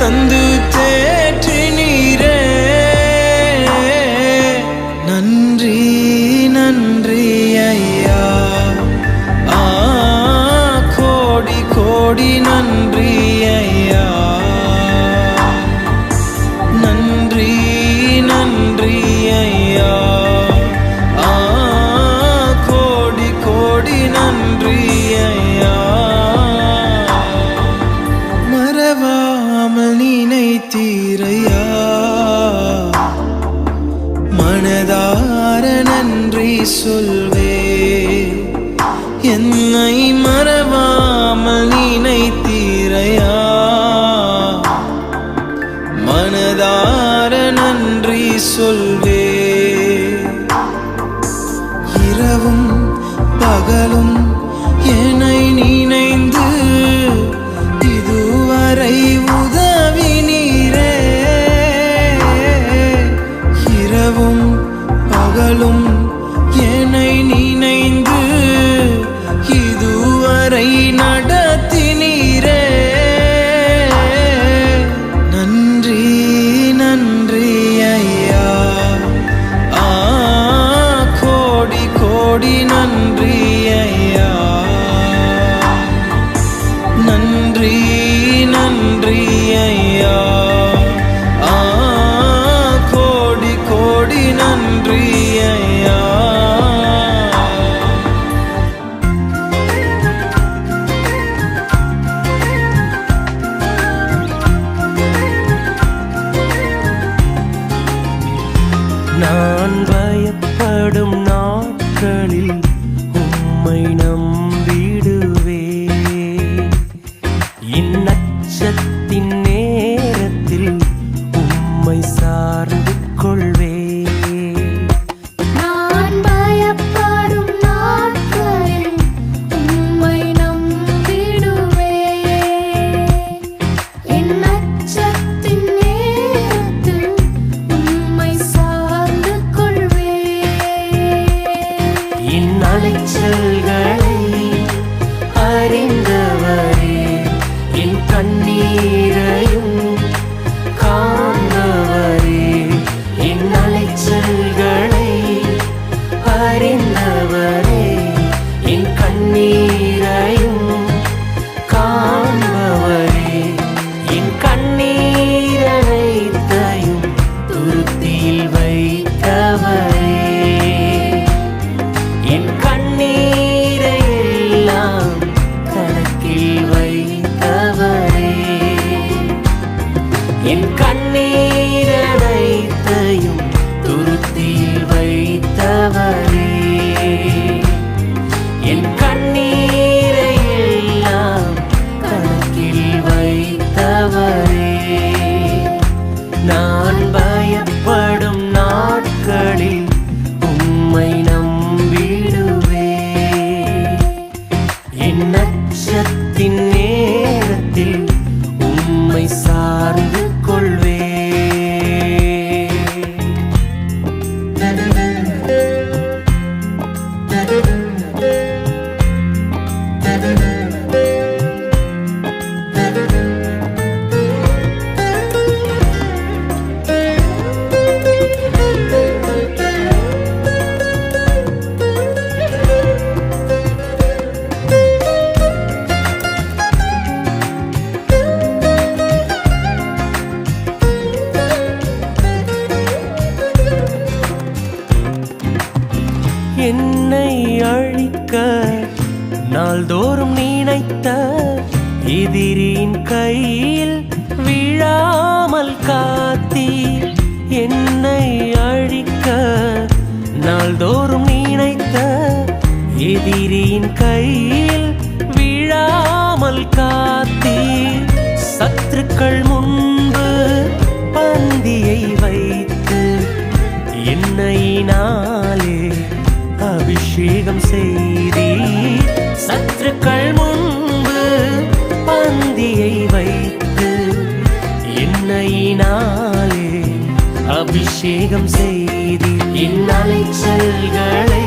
தந்து நான் எதிரியின் கையில் விழாமல் காத்தீர். சத்துருக்கள் முன்பு பந்தியை வைத்து என்னையினாலே அபிஷேகம் செய்தி சத்துருக்கள் முன்பு பந்தியை வைத்து என்னையினாலே அபிஷேகம் செய்தி என் அலைச்சல்களை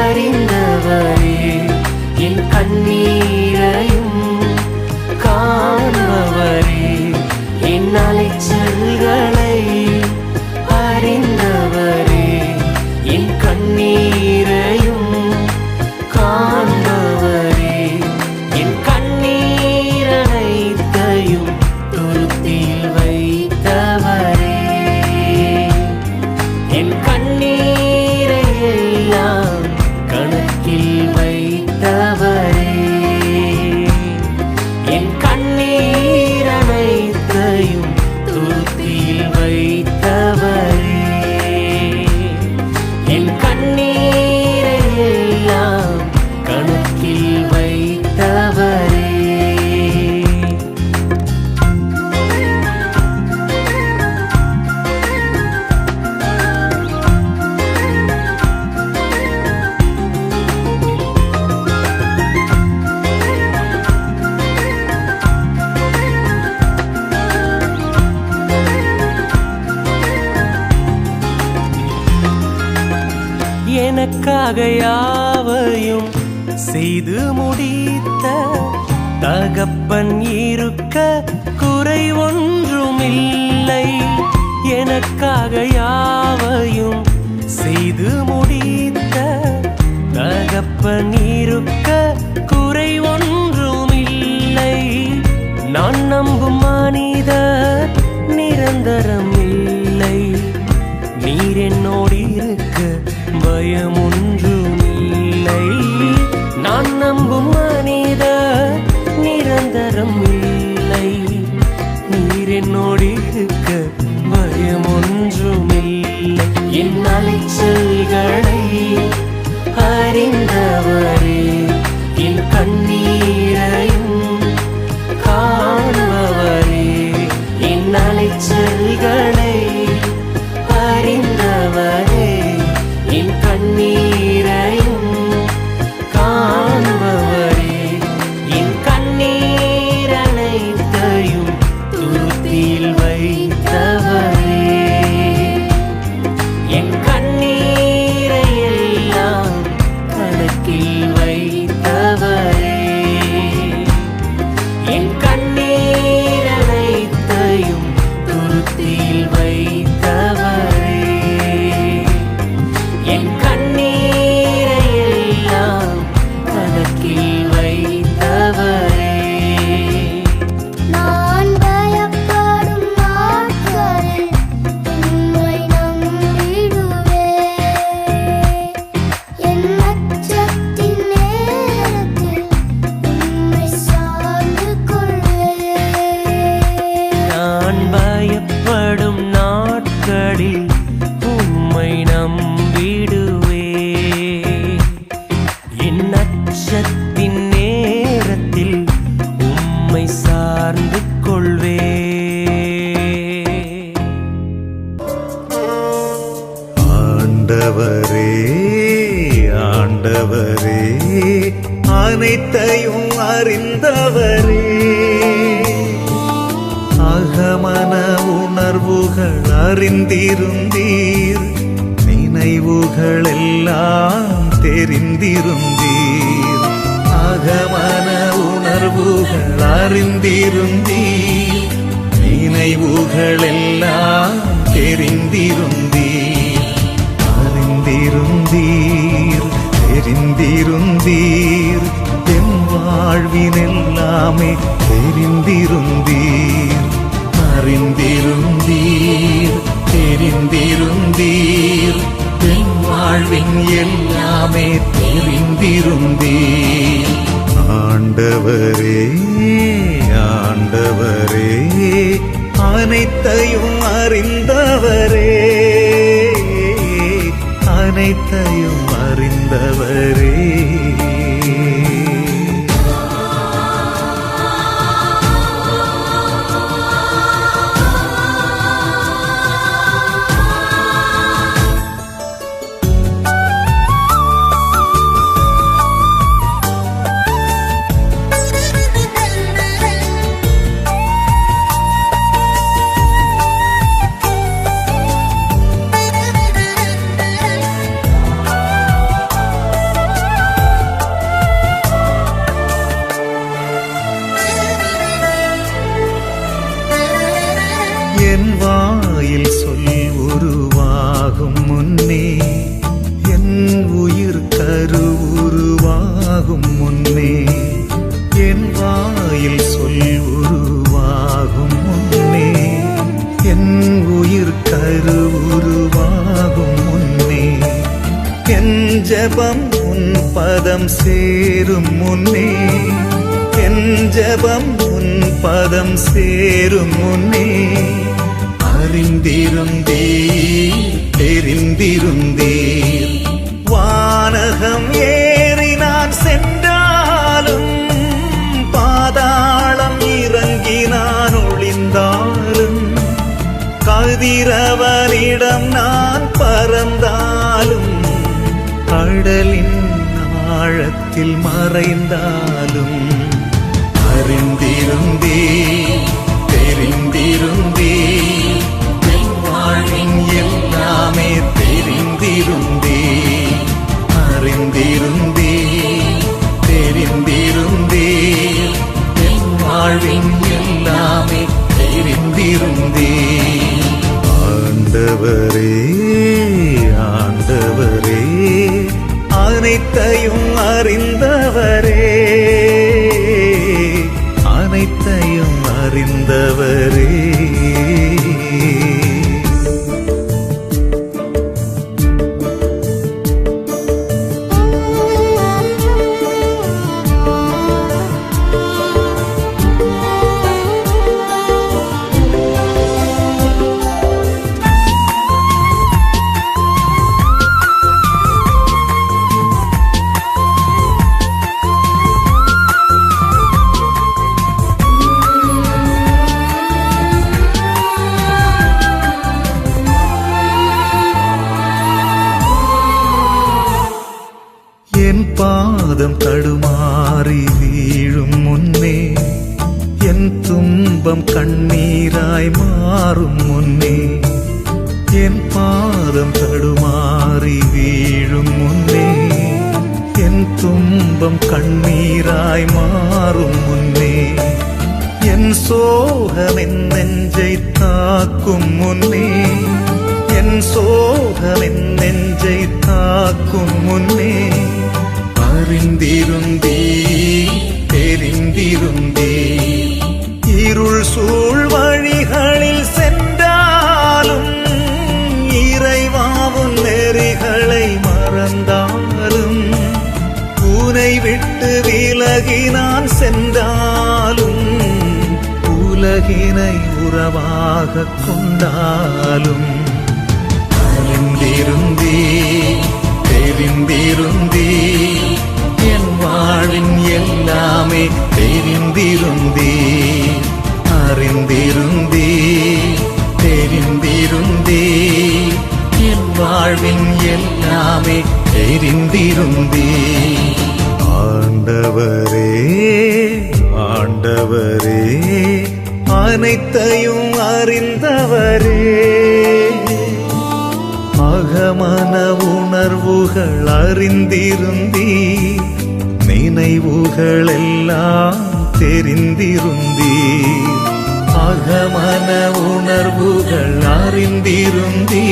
அறிந்தவரே. என் கண்ணீர் எனக்காக யாவையும் செய்து முடித்த தகப்பன் இருக்க குறை ஒன்றுமில்லை. எனக்காக யாவையும் செய்து முடித்த தகப்பன் இருக்க குறை ஒன்றுமில்லை. நான் நம்பும் மனிதர் நிரந்தரம். இல்லை Diamond ஆண்டவரே ஆண்டவரே அனைத்தையும் அறிந்தவரே. அகமன உணர்வுகள் அறிந்திருந்தீர் நினைவுகள் எல்லாம் தெரிந்திருந்தீர். அகமன உணர்வுகள் அறிந்திருந்தீர் நினைவுகள் எல்லாம் தெரிந்திருந்தீர். தெரிந்தீர் தெரிந்திருந்தீர். என் வாழ்வினெல்லாமே தெரிந்திருந்தீர். அறிந்திருந்தீர் தெரிந்திருந்தீர். என் வாழ்வின் எல்லாமே தெரிந்திருந்தீர். ஆண்டவரே ஆண்டவரே அனைத்தையும் அறிந்தவரே. அனைத்தையும் அறிந்தவரே. என் வாயில் சொல் உருவாகும் முன்னே என் உயிர் கரு உருவாகும் முன்னே என் வாயில் சொல் உருவாகும் முன்னே என் உயிர் கரு உருவாகும் முன்னே என் ஜபம் உன் பதம் சேரும் முன்னே என் ஜபம் உன் பதம் சேரும் முன்னே அறிந்திருந்தீர் தெரிந்திருந்தீர். வானகம் ஏறி நான் சென்றாலும் பாதாளம் இறங்கி நான் ஒளிந்தாலும் கதிரவனிடம் நான் பறந்தாலும் கடலின் ஆழத்தில் மறைந்தாலும் அறிந்திருந்தேன் மாறும் முன்னே என் பாதம் தடுமாறி வீழும் முன்னே என் துன்பம் கண்ணீராய் மாறும் முன்னே என் சோகம் என் நெஞ்சை தாக்கும் முன்னே என் சோகம் என் நெஞ்சை தாக்கும் முன்னே அறிந்திருந்தே தெரிந்திருந்தே இருள் சூழ் உலகினை உறவாக கொண்டாலும் அறிந்திருந்தே தெரிந்திருந்தே என் வாழின் எல்லாமே தெரிந்திருந்தே அறிந்திருந்தே தெரிந்திருந்தே என் வாழ்வின் எல்லாமே தெரிந்திருந்தே. அறிந்திருந்தீ நினைவுகளெல்லாம் தெரிந்திருந்தீ அகமன உணர்வுகள் அறிந்திருந்தீ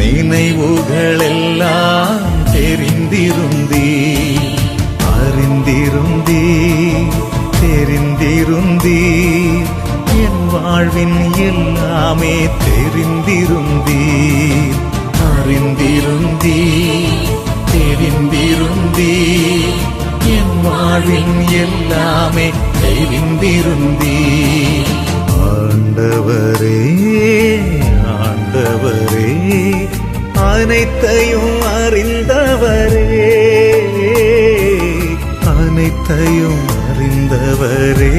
நினைவுகளெல்லாம் தெரிந்திருந்தீ அறிந்திருந்தீ தெரிந்திருந்தீ என் வாழ்வின் எல்லாமே தெரிந்திருந்தீர். தெரிந்திருந்தி தெரிந்திருந்தி என் வாழ்வின் எல்லாமே தெரிந்திருந்தி ஆண்டவரே ஆண்டவரே அனைத்தையும் அறிந்தவரே. அனைத்தையும் அறிந்தவரே.